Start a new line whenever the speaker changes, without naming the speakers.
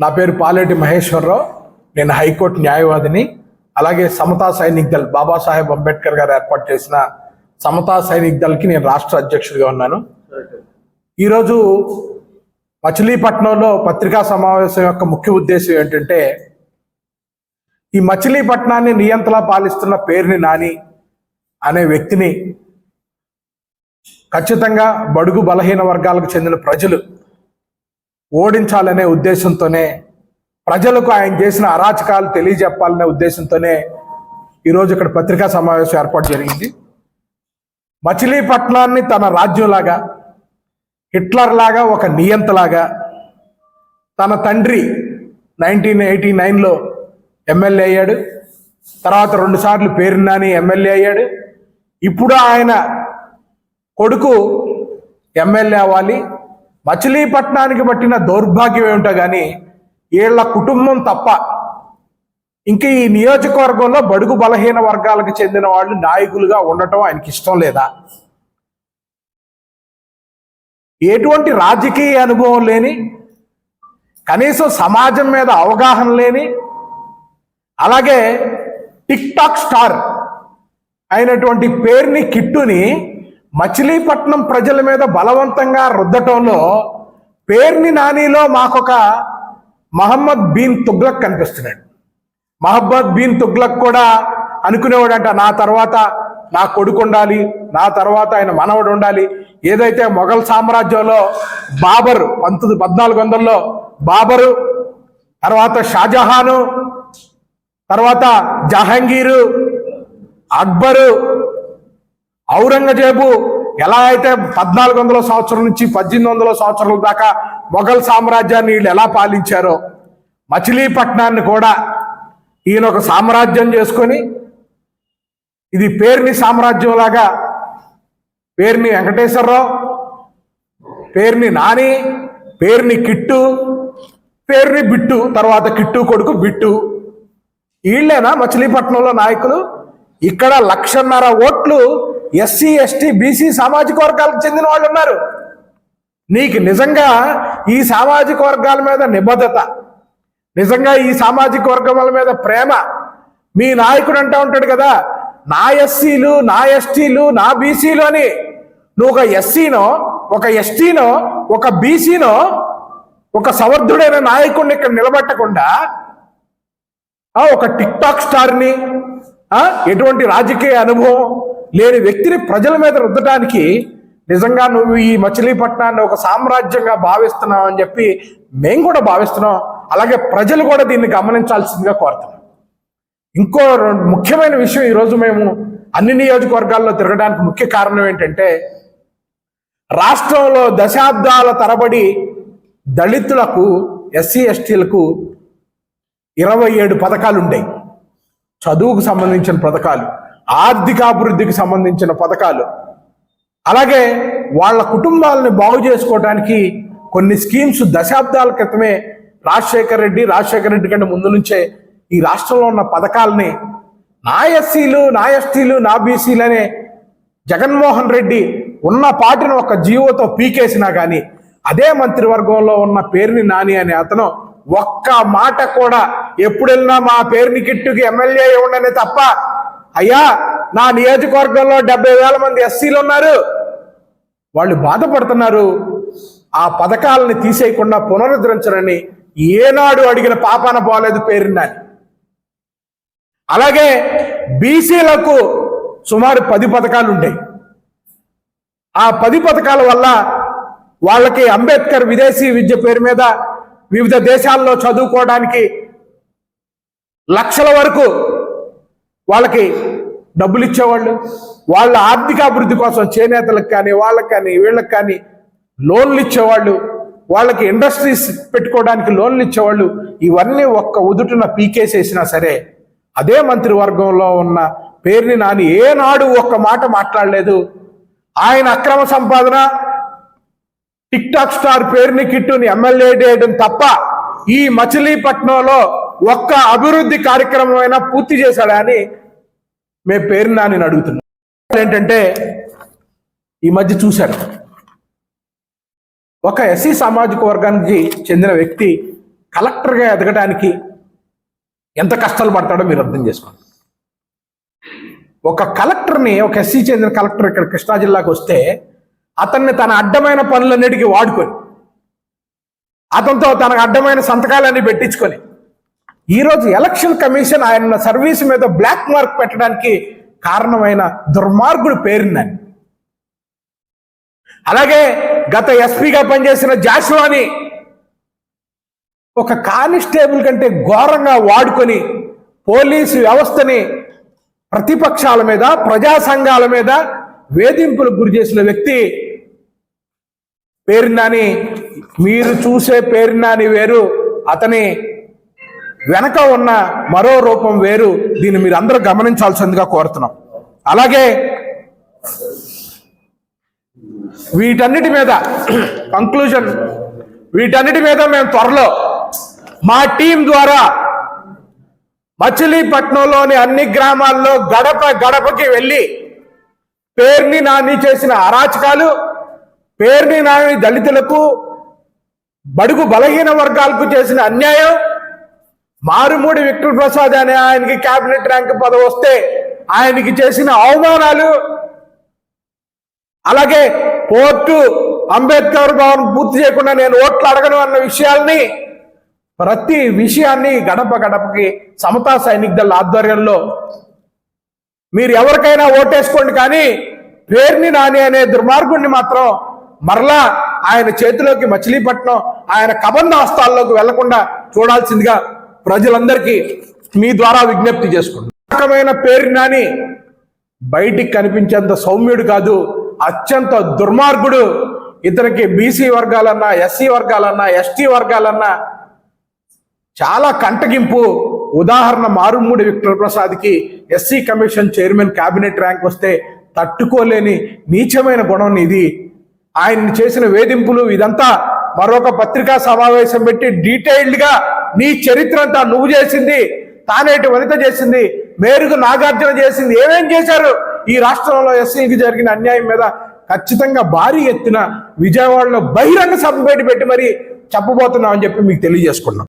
నా పేరు పాలేటి మహేశ్వరరావు. నేను హైకోర్టు న్యాయవాదిని. అలాగే సమతా సైనిక్ దళ్ బాబాసాహెబ్ అంబేద్కర్ గారు ఏర్పాటు చేసిన సమతా సైనిక్ దళకి నేను రాష్ట్ర అధ్యక్షుడిగా ఉన్నాను. ఈరోజు మచిలీపట్నంలో పత్రికా సమావేశం యొక్క ముఖ్య ఉద్దేశం ఏంటంటే ఈ మచిలీపట్నాన్ని నియంతలా పాలిస్తున్న పేరుని నాని అనే వ్యక్తిని ఖచ్చితంగా బడుగు బలహీన వర్గాలకు చెందిన ప్రజలు ఓడించాలనే ఉద్దేశంతోనే ప్రజలకు ఆయన చేసిన అరాచకాలు తెలియజెప్పాలనే ఉద్దేశంతోనే ఈరోజు ఇక్కడ పత్రికా సమావేశం ఏర్పాటు జరిగింది. మచిలీపట్నాన్ని తన రాజ్యంలాగా హిట్లర్ లాగా ఒక నియంతలాగా తన తండ్రి నైన్టీన్ ఎయిటీ నైన్లో ఎమ్మెల్యే అయ్యాడు. తర్వాత రెండుసార్లు పేరున్నాని ఎమ్మెల్యే అయ్యాడు. ఇప్పుడు ఆయన కొడుకు ఎమ్మెల్యే అవ్వాలి. మచిలీపట్నానికి పట్టిన దౌర్భాగ్యం ఏమిటో కానీ వీళ్ళ కుటుంబం తప్ప ఇంక ఈ నియోజకవర్గంలో బడుగు బలహీన వర్గాలకు చెందిన వాళ్ళు నాయకులుగా ఉండటం ఆయనకి ఇష్టం లేదా? ఎటువంటి రాజకీయ అనుభవం లేని కనీసం సమాజం మీద అవగాహన లేని అలాగే టిక్ టాక్ స్టార్ అయినటువంటి పేరుని కిట్టుని మచిలీపట్నం ప్రజల మీద బలవంతంగా రుద్దటంలో పేర్ని నానిలో మాకొక మహమ్మద్ బీన్ తుగ్లక్ కనిపిస్తున్నాడు. మహమ్మద్ బీన్ తుగ్లక్ కూడా అనుకునేవాడంట నా తర్వాత నా కొడుకు ఉండాలి నా తర్వాత ఆయన మనవడు ఉండాలి. ఏదైతే మొఘల్ సామ్రాజ్యంలో బాబర్ పంతొమ్మిది పద్నాలుగు వందల్లో బాబరు తర్వాత షాజహాను తర్వాత జహాంగీరు అక్బరు ఔరంగజేబు ఎలా అయితే పద్నాలుగు వందల సంవత్సరం నుంచి పద్దెనిమిది వందల సంవత్సరాల దాకా మొఘల్ సామ్రాజ్యాన్ని వీళ్ళు ఎలా పాలించారో మచిలీపట్నాన్ని కూడా ఈయన ఒక సామ్రాజ్యం చేసుకొని ఇది పేర్ని సామ్రాజ్యం లాగా వెంకటేశ్వరరావు పేర్ని నాని పేర్ని కిట్టు పేర్ని బిట్టు తర్వాత కిట్టు కొడుకు బిట్టు. వీళ్ళేనా మచిలీపట్నంలో నాయకులు? ఇక్కడ లక్షన్నర ఓట్లు ఎస్సీ ఎస్టీ బీసీ సామాజిక వర్గాలకు చెందిన వాళ్ళు ఉన్నారు. నీకు నిజంగా ఈ సామాజిక వర్గాల మీద నిబద్ధత నిజంగా ఈ సామాజిక వర్గాల మీద ప్రేమ మీ నాయకుడు అంటా ఉంటాడు కదా నా ఎస్సీలు నా ఎస్టీలు నా బీసీలు అని. నువ్వు ఒక ఎస్సీనో ఒక ఎస్టీనో ఒక బీసీనో ఒక సమర్థుడైన నాయకుడిని ఇక్కడ నిలబెట్టకుండా ఒక టిక్ టాక్ స్టార్ని ఎటువంటి రాజకీయ అనుభవం లేని వ్యక్తిని ప్రజల మీద రుద్దటానికి నిజంగా నువ్వు ఈ మచిలీపట్నాన్ని ఒక సామ్రాజ్యంగా భావిస్తున్నావు అని చెప్పి మేము కూడా భావిస్తున్నాం. అలాగే ప్రజలు కూడా దీన్ని గమనించాల్సిందిగా కోరుతున్నాం. ఇంకో రెండు ముఖ్యమైన విషయం ఈరోజు మేము అన్ని నియోజకవర్గాల్లో తిరగడానికి ముఖ్య కారణం ఏంటంటే రాష్ట్రంలో దశాబ్దాల తరబడి దళితులకు ఎస్సీ ఎస్టీలకు ఇరవై ఏడు పథకాలు ఉండేవి చదువుకు సంబంధించిన పథకాలు. ఆర్థికాభివృద్ధికి సంబంధించిన పథకాలు. అలాగే వాళ్ళ కుటుంబాలను బాగు చేసుకోవడానికి కొన్ని స్కీమ్స్ దశాబ్దాల క్రితమే రాజశేఖర రెడ్డి రాజశేఖర రెడ్డి కంటే ముందు నుంచే ఈ రాష్ట్రంలో ఉన్న పథకాలని నా ఎస్సీలు నా ఎస్టీలు నా బీసీలు అనే జగన్మోహన్ రెడ్డి ఉన్న పార్టీని ఒక జీవోతో పీకేసినా కానీ అదే మంత్రివర్గంలో ఉన్న పేరుని నాని అనే అతను ఒక్క మాట కూడా ఎప్పుడు వెళ్ళినా మా పేరుని కిట్టుకి ఎమ్మెల్యే ఉండనే తప్ప అయ్యా నా నియోజకవర్గంలో డెబ్బై వేల మంది ఎస్సీలు ఉన్నారు. వాళ్ళు బాధపడుతున్నారు. ఆ పథకాలని తీసేయకుండా పునరుద్ధరించరని ఏనాడు అడిగిన పాపాన పోలేదు పేరున్నాను అలాగే బీసీలకు సుమారు పది పథకాలు ఉండేవి ఆ పది పథకాల వల్ల వాళ్ళకి అంబేద్కర్ విదేశీ విద్య పేరు మీద వివిధ దేశాల్లో చదువుకోవడానికి లక్షల వరకు వాళ్ళకి డబ్బులు ఇచ్చేవాళ్ళు వాళ్ళ ఆర్థిక అభివృద్ధి కోసం చేనేతలకు కానీ వాళ్ళకి కానీ వీళ్ళకి కానీ లోన్లు ఇచ్చేవాళ్ళు వాళ్ళకి ఇండస్ట్రీస్ పెట్టుకోవడానికి లోన్లు ఇచ్చేవాళ్ళు ఇవన్నీ ఒక్క ఉదుటున పీకేసేసినా సరే అదే మంత్రివర్గంలో ఉన్న పేరుని నాని ఏనాడు ఒక్క మాట మాట్లాడలేదు. ఆయన అక్రమ సంపాదన టిక్ టాక్ స్టార్ పేరుని కిట్టుని ఎమ్మెల్యే చేయడం తప్ప ఈ మచిలీపట్నంలో ఒక్క అభివృద్ధి కార్యక్రమం అయినా పూర్తి చేశాడా అని మేము పేరు నాని అడుగుతున్నాం. ఏంటంటే ఈ మధ్య చూశారు ఒక ఎస్సీ సామాజిక వర్గానికి చెందిన వ్యక్తి కలెక్టర్గా ఎదగడానికి ఎంత కష్టాలు పడతాడో మీరు అర్థం చేసుకోండి. ఒక కలెక్టర్ని ఒక ఎస్సీ చెందిన కలెక్టర్ ఇక్కడ కృష్ణా జిల్లాకు వస్తే అతన్ని తన అడ్డమైన పనులన్నిటికీ వాడుకొని అతనితో తనకు అడ్డమైన సంతకాలన్నీ పెట్టించుకొని ఈరోజు ఎలక్షన్ కమిషన్ ఆయన సర్వీస్ మీద బ్లాక్ మార్క్ పెట్టడానికి కారణమైన దుర్మార్గుడు పేరుందని అలాగే గత ఎస్పీగా పనిచేసిన జాషువాని ఒక కానిస్టేబుల్ కంటే ఘోరంగా వాడుకొని పోలీసు వ్యవస్థని ప్రతిపక్షాల మీద ప్రజా సంఘాల మీద వేధింపులకు గురి చేసిన వ్యక్తి పేరునాని మీరు చూసే పేరునాని వేరు అతని వెనక ఉన్న మరో రూపం వేరు. దీన్ని మీరు అందరూ గమనించాల్సిందిగా కోరుతున్నాం. అలాగే వీటన్నిటి మీద కంక్లూజన్ వీటన్నిటి మీద మేము త్వరలో మా టీం ద్వారా మచిలీపట్నంలోని అన్ని గ్రామాల్లో గడప గడపకి వెళ్ళి పేర్ని నాని చేసిన అరాచకాలు పేర్ని నాని దళితులకు బడుగు బలహీన వర్గాలకు చేసిన అన్యాయం మారుమూడి విక్టర్ ప్రసాద్ అనే ఆయనకి క్యాబినెట్ ర్యాంక్ పదవి వస్తే ఆయనకి చేసిన అవమానాలు అలాగే పోర్టు అంబేద్కర్ భవన్ పూర్తి చేయకుండా నేను ఓట్లు అడగను అన్న విషయాల్ని ప్రతి విషయాన్ని గడప గడపకి సమతా సైనిక దళ ఆధ్వర్యంలో మీరు ఎవరికైనా ఓటేసుకోండి కానీ పేర్ని నాని అనే దుర్మార్గుడిని మాత్రం మరలా ఆయన చేతిలోకి మచిలీపట్నం ఆయన కబంధ హస్తాల్లోకి వెళ్ళకుండా చూడాల్సిందిగా ప్రజలందరికీ మీ ద్వారా విజ్ఞప్తి చేసుకుంటున్నాను. రకమైన పేరు నాని బయటికి కనిపించేంత సౌమ్యుడు కాదు అత్యంత దుర్మార్గుడు. ఇతనికి బీసీ వర్గాలన్నా ఎస్సీ వర్గాలన్నా ఎస్టీ వర్గాలన్నా చాలా కంటగింపు. ఉదాహరణ Marumudi Victor ప్రసాద్కి SC commission chairman cabinet rank వస్తే తట్టుకోలేని నీచమైన గుణం ఇది ఆయన్ని చేసిన వేధింపులు ఇదంతా మరొక పత్రికా సమావేశం పెట్టి డీటెయిల్డ్గా నీ చరిత్ర అంతా నువ్వు చేసింది తానేటి వనిత చేసింది మేరుకు నాగార్జున చేసింది. ఏమేం చేశారు? ఈ రాష్ట్రంలో ఎస్సీకి జరిగిన అన్యాయం మీద ఖచ్చితంగా భారీ ఎత్తున విజయవాడలో బహిరంగ సభ పెట్టి పెట్టి మరి చెప్పబోతున్నాం అని చెప్పి మీకు తెలియజేసుకున్నాం